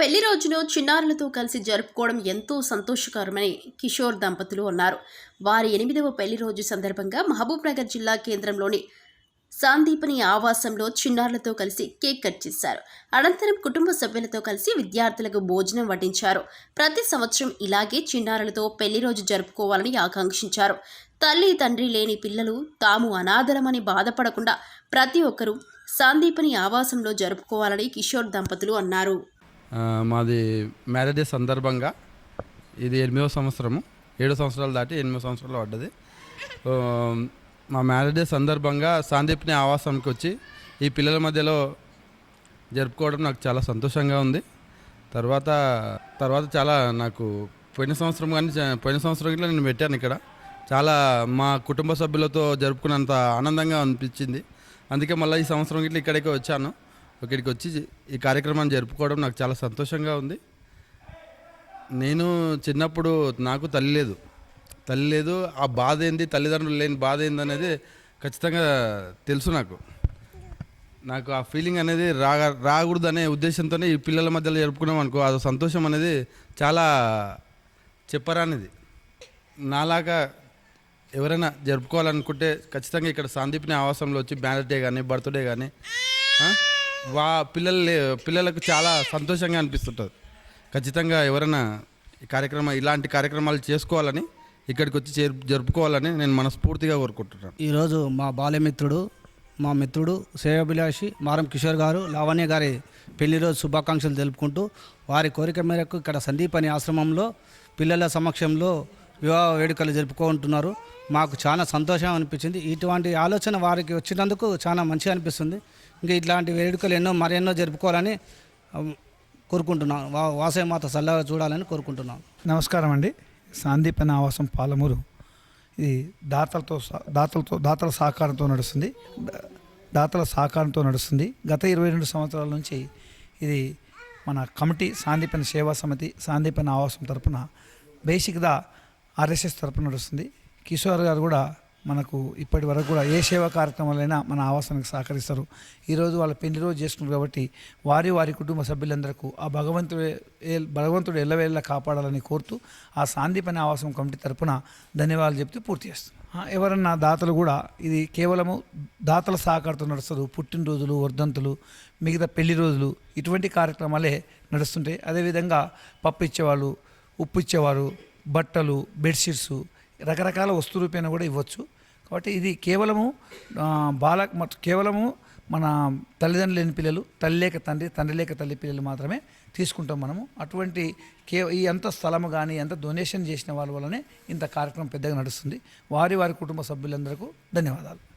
పెళ్ళి రోజును చిన్నారులతో కలిసి జరుపుకోవడం ఎంతో సంతోషకరమని కిషోర్ దంపతులు అన్నారు. వారి ఎనిమిదవ పెళ్ళి రోజు సందర్భంగా మహబూబ్నగర్ జిల్లా కేంద్రంలోని సాందీపని ఆవాసంలో చిన్నారులతో కలిసి కేక్ కట్ చేశారు. అనంతరం కుటుంబ సభ్యులతో కలిసి విద్యార్థులకు భోజనం వడ్డించారు. ప్రతి సంవత్సరం ఇలాగే చిన్నారులతో పెళ్ళి రోజు జరుపుకోవాలని ఆకాంక్షించారు. తల్లి తండ్రి లేని పిల్లలు తాము అనాథలమని బాధపడకుండా ప్రతి ఒక్కరూ సాందీపని ఆవాసంలో జరుపుకోవాలని కిషోర్ దంపతులు అన్నారు. మాది మ్యారేజ్ సందర్భంగా ఇది ఎనిమిదో సంవత్సరము. ఏడు సంవత్సరాలు దాటి ఎనిమిది సంవత్సరాలు పడ్డది. మా మ్యారేజ్ సందర్భంగా సాందీప్ని ఆవాసానికి వచ్చి ఈ పిల్లల మధ్యలో జరుపుకోవడం నాకు చాలా సంతోషంగా ఉంది. తర్వాత తర్వాత చాలా నాకు పోయిన సంవత్సరం కానీ పోయిన సంవత్సరం ఇట్లా నేను పెట్టాను ఇక్కడ. చాలా మా కుటుంబ సభ్యులతో జరుపుకున్నంత ఆనందంగా అనిపించింది. అందుకే మళ్ళీ ఈ సంవత్సరం ఇట్లా ఇక్కడికి వచ్చాను. ఇక్కడికి వచ్చి ఈ కార్యక్రమాన్ని జరుపుకోవడం నాకు చాలా సంతోషంగా ఉంది. నేను చిన్నప్పుడు నాకు తల్లి లేదు. తల్లి లేదు ఆ బాధ ఏంది తల్లిదండ్రులు లేని బాధ ఏంది అనేది ఖచ్చితంగా తెలుసు నాకు. నాకు ఆ ఫీలింగ్ అనేది రాగ రాకూడదు అనే ఉద్దేశంతోనే ఈ పిల్లల మధ్యలో జరుపుకున్నాం అనుకో అది సంతోషం అనేది చాలా చెప్పరానిది. నాలాగా ఎవరైనా జరుపుకోవాలనుకుంటే ఖచ్చితంగా ఇక్కడ సందీప్ని ఆవాసంలో వచ్చి బ్యానర్ డే కానీ బర్త్డే కానీ వా పిల్లలు పిల్లలకు చాలా సంతోషంగా అనిపిస్తుంటుంది. ఖచ్చితంగా ఎవరైనా ఈ కార్యక్రమం ఇలాంటి కార్యక్రమాలు చేసుకోవాలని ఇక్కడికి వచ్చి చేరు జరుపుకోవాలని నేను మనస్ఫూర్తిగా కోరుకుంటున్నాను. ఈరోజు మా బాల్యమిత్రుడు మా మిత్రుడు శ్రేయాభిలాషి మారం కిషోర్ గారు లావణ్య గారి పెళ్ళి రోజు శుభాకాంక్షలు తెలుపుకుంటూ వారి కోరిక మేరకు ఇక్కడ సందీప్ అనే ఆశ్రమంలో పిల్లల సమక్షంలో వివాహ వేడుకలు జరుపుకుంటున్నారు. మాకు చాలా సంతోషం అనిపించింది. ఇటువంటి ఆలోచన వారికి వచ్చినందుకు చాలా మంచిగా అనిపిస్తుంది. ఇంకా ఇట్లాంటి వేడుకలు ఎన్నో మరెన్నో జరుపుకోవాలని కోరుకుంటున్నాను వా వాసవి చల్లగా చూడాలని కోరుకుంటున్నాను నమస్కారం అండి. సాందీపన ఆవాసం పాలమూరు. ఇది దాతలతో దాతలతో దాతల సహకారంతో నడుస్తుంది. దాతల సహకారంతో నడుస్తుంది. గత ఇరవై రెండు సంవత్సరాల నుంచి ఇది మన కమిటీ సాందీపన సేవా సమితి సాందీపన ఆవాసం తరపున బేసిక్గా ఆర్ఎస్ఎస్ తరపున నడుస్తుంది. కిషోర్ గారు కూడా మనకు ఇప్పటి వరకు కూడా ఏ సేవా కార్యక్రమాలైనా మన ఆవాసానికి సహకరిస్తారు. ఈరోజు వాళ్ళ పెళ్ళి రోజు చేసుకున్నారు కాబట్టి వారి వారి కుటుంబ సభ్యులందరికీ ఆ భగవంతుడు భగవంతుడు ఎల్లవేళ్ళ కాపాడాలని కోరుతూ ఆ సాందీపని ఆవాసం కమిటీ తరపున ధన్యవాదాలు చెప్తూ పూర్తి చేస్తాం ఎవరన్నా దాతలు కూడా ఇది కేవలము దాతల సహకారంతో నడుస్తారు. పుట్టినరోజులు వర్ధంతులు మిగతా పెళ్ళి రోజులు ఇటువంటి కార్యక్రమాలే నడుస్తుంటాయి. అదేవిధంగా పప్పు ఇచ్చేవాళ్ళు ఉప్పు ఇచ్చేవారు బట్టలు బెడ్షీట్స్ రకరకాల వస్తు రూపేణ కూడా ఇవ్వచ్చు. కాబట్టి ఇది కేవలము బాల మట్- కేవలము మన తల్లిదండ్రులు లేని పిల్లలు తల్లి లేక తండ్రి తండ్రి లేక తల్లి పిల్లలు మాత్రమే తీసుకుంటాం మనము. అటువంటి కే ఈ ఎంత స్థలము కానీ ఎంత డొనేషన్ చేసిన వాళ్ళ వల్లనే ఇంత కార్యక్రమం పెద్దగా నడుస్తుంది. వారి వారి కుటుంబ సభ్యులందరికీ ధన్యవాదాలు.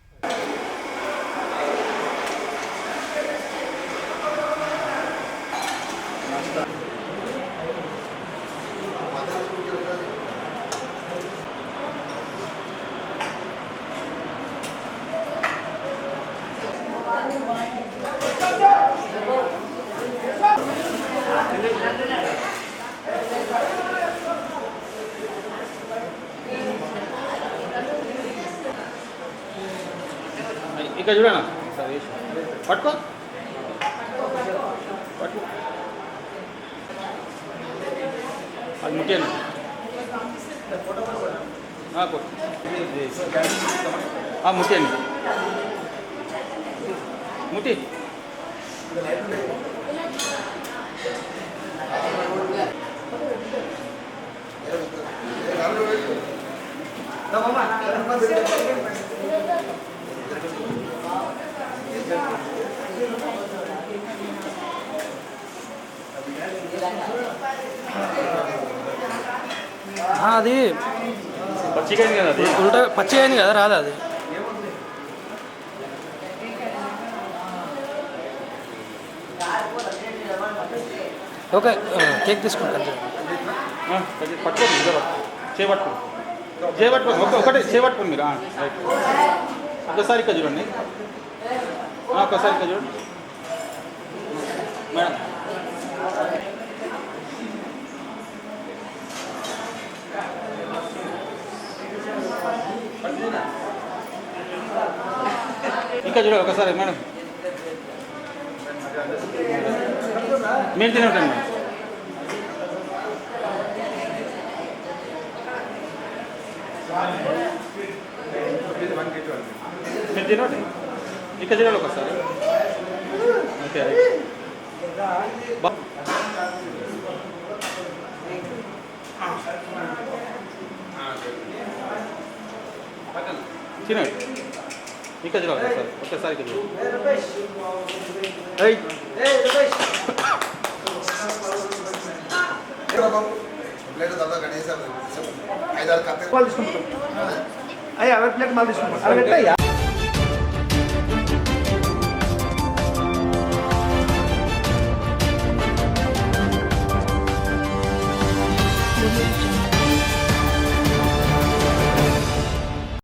ఇక్కడ చూడనా పట్టుకో పట్టుకో అది ముట్టాను ముట్టాను ముట్టి అది చికెన్ కదా అది. ఉల్టా పచ్చి అయింది కదా రాదు అది? ఓకే కేక్ తీసుకుంటాను ఆ, అది పట్టుకోండి ఇద్దరు చేపట్టుకోండి చేపట్టుకోండి ఒకటి చేపట్టుకోండి మీరు ఒకసారి ఇక్కడ చూడండి. ఒకసారి ఇక్కడ చూడండి. మేడం. చూడ ఒకసారి మేడం. మీరు తినే మీరు తినోటి ఇక్కడ చూడాలి ఒకసారి. ఓకే. తినండి. ఇక్కడ చూడాలి ఒకసారి ఒక్కసారి ఇక్కడ ఐదారు అయ్యా అవే ప్లేట్ మళ్ళీ తీసుకుంటాం. పెట్టయ్యా